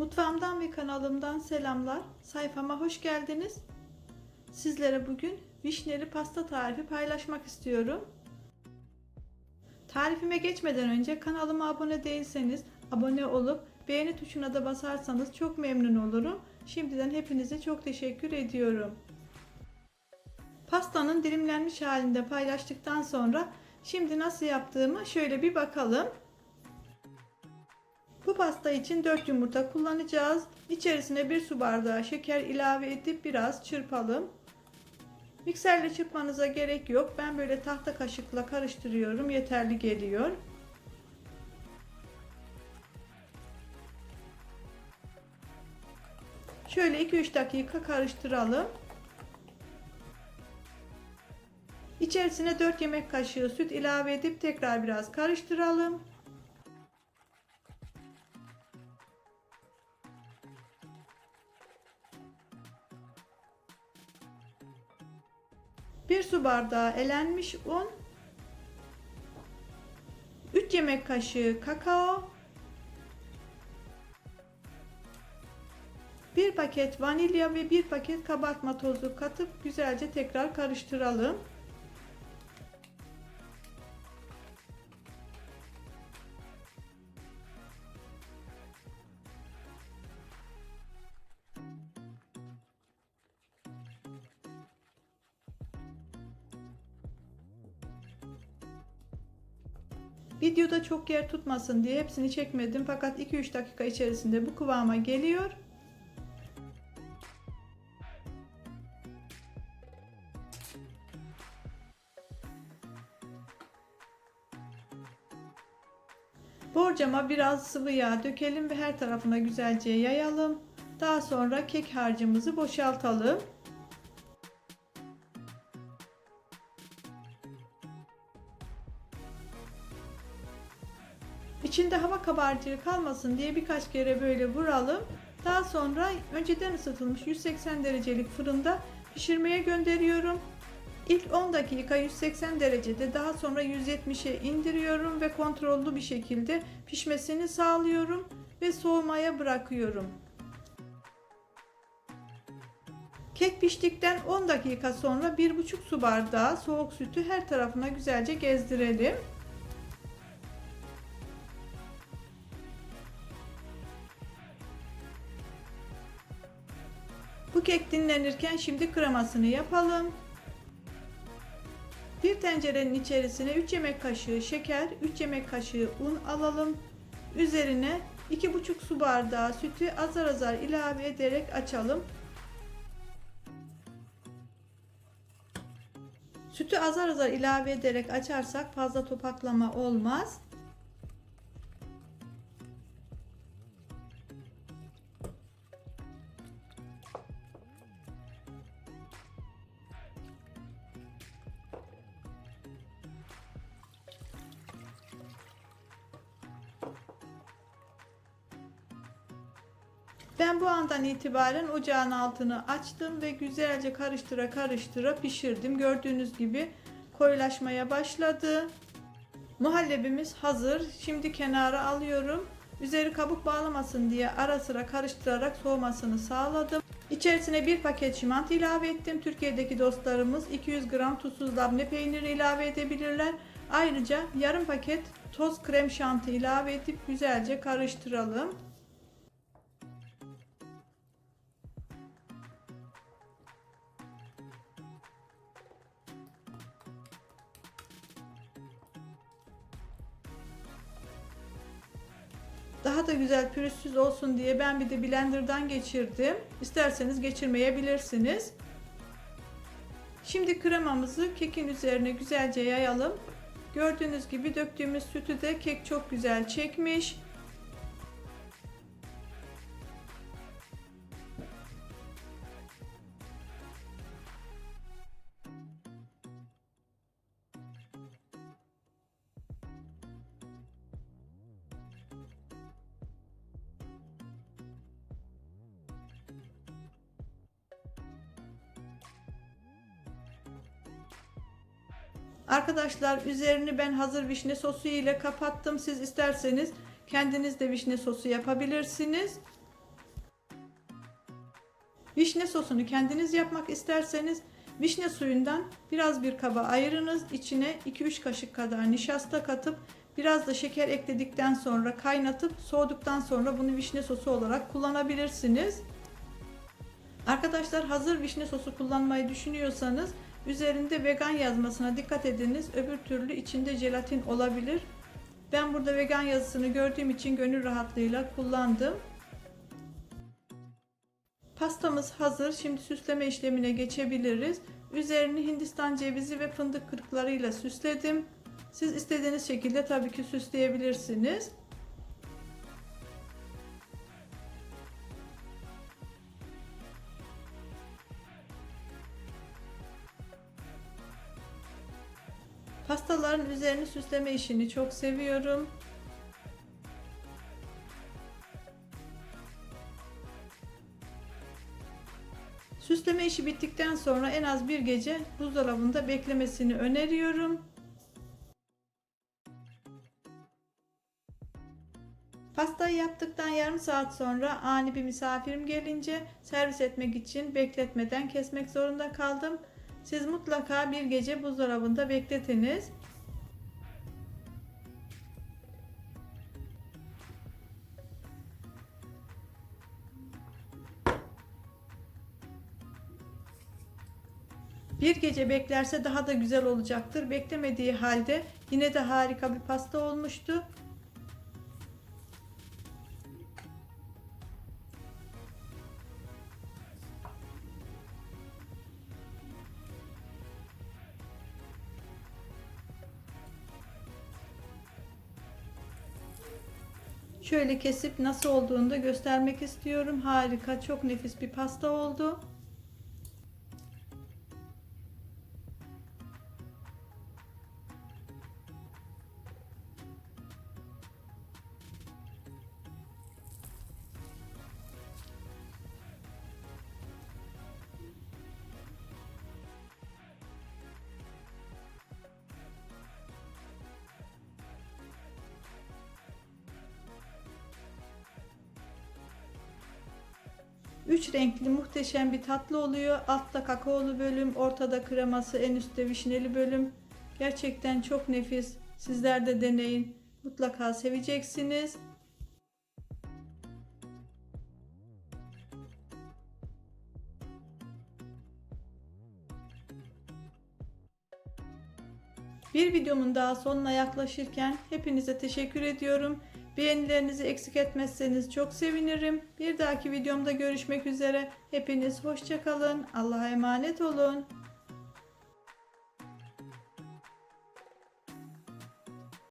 Mutfağımdan ve kanalımdan selamlar. Sayfama hoş geldiniz. Sizlere bugün vişneli pasta tarifi paylaşmak istiyorum. Tarifime geçmeden önce kanalıma abone değilseniz abone olup beğeni tuşuna da basarsanız çok memnun olurum. Şimdiden hepinize çok teşekkür ediyorum. Pastanın dilimlenmiş halinde paylaştıktan sonra şimdi nasıl yaptığımı şöyle bir bakalım. Pasta için 4 yumurta kullanacağız. İçerisine 1 su bardağı şeker ilave edip biraz çırpalım. Mikserle çırpmanıza gerek yok. Ben böyle tahta kaşıkla karıştırıyorum. Yeterli geliyor. Şöyle 2-3 dakika karıştıralım. İçerisine 4 yemek kaşığı süt ilave edip tekrar biraz karıştıralım. Bir su bardağı elenmiş un, 3 yemek kaşığı kakao, 1 paket vanilya ve 1 paket kabartma tozu katıp güzelce tekrar karıştıralım. Videoda çok yer tutmasın diye hepsini çekmedim fakat 2-3 dakika içerisinde bu kıvama geliyor. Borcama biraz sıvı yağ dökelim ve her tarafına güzelce yayalım. Daha sonra kek harcımızı boşaltalım. İçinde hava kabarcığı kalmasın diye birkaç kere böyle vuralım. Daha sonra önceden ısıtılmış 180 derecelik fırında pişirmeye gönderiyorum. İlk 10 dakika 180 derecede daha sonra 170'e indiriyorum ve kontrollü bir şekilde pişmesini sağlıyorum ve soğumaya bırakıyorum. Kek piştikten 10 dakika sonra 1,5 su bardağı soğuk sütü her tarafına güzelce gezdirelim. Dinlenirken şimdi kremasını yapalım. Bir tencerenin içerisine 3 yemek kaşığı şeker, 3 yemek kaşığı un alalım. Üzerine 2,5 su bardağı sütü azar azar ilave ederek açalım. Sütü azar azar ilave ederek açarsak fazla topaklama olmaz. Ben bu andan itibaren ocağın altını açtım ve güzelce karıştıra karıştıra pişirdim. Gördüğünüz gibi koyulaşmaya başladı. Muhallebimiz hazır. Şimdi kenara alıyorum. Üzeri kabuk bağlamasın diye ara sıra karıştırarak soğumasını sağladım. İçerisine bir paket şimant ilave ettim. Türkiye'deki dostlarımız 200 gram tuzsuz labne peyniri ilave edebilirler. Ayrıca yarım paket toz krem şanti ilave edip güzelce karıştıralım. Daha da güzel pürüzsüz olsun diye ben bir de blenderdan geçirdim. İsterseniz geçirmeyebilirsiniz. Şimdi kremamızı kekin üzerine güzelce yayalım. Gördüğünüz gibi döktüğümüz sütü de kek çok güzel çekmiş. Arkadaşlar üzerini ben hazır vişne sosu ile kapattım. Siz isterseniz kendiniz de vişne sosu yapabilirsiniz. Vişne sosunu kendiniz yapmak isterseniz vişne suyundan biraz bir kaba ayırınız. İçine 2-3 kaşık kadar nişasta katıp biraz da şeker ekledikten sonra kaynatıp soğuduktan sonra bunu vişne sosu olarak kullanabilirsiniz. Arkadaşlar hazır vişne sosu kullanmayı düşünüyorsanız üzerinde vegan yazmasına dikkat ediniz. Öbür türlü içinde jelatin olabilir. Ben burada vegan yazısını gördüğüm için gönül rahatlığıyla kullandım. Pastamız hazır. Şimdi süsleme işlemine geçebiliriz. Üzerini Hindistan cevizi ve fındık kırıklarıyla süsledim. Siz istediğiniz şekilde tabii ki süsleyebilirsiniz. Pastaların üzerini süsleme işini çok seviyorum. Süsleme işi bittikten sonra en az bir gece buzdolabında beklemesini öneriyorum. Pastayı yaptıktan yarım saat sonra ani bir misafirim gelince servis etmek için bekletmeden kesmek zorunda kaldım. Siz mutlaka bir gece buzdolabında bekletiniz. Bir gece beklerse daha da güzel olacaktır. Beklemediği halde yine de harika bir pasta olmuştu. Şöyle kesip nasıl olduğunu da göstermek istiyorum. Harika, çok nefis bir pasta oldu. Üç renkli muhteşem bir tatlı oluyor. Altta kakaolu bölüm, ortada kreması, en üstte vişneli bölüm. Gerçekten çok nefis. Sizler de deneyin. Mutlaka seveceksiniz. Bir videomun daha sonuna yaklaşırken hepinize teşekkür ediyorum. Beğenilerinizi eksik etmezseniz çok sevinirim. Bir dahaki videomda görüşmek üzere. Hepiniz hoşçakalın. Allah'a emanet olun.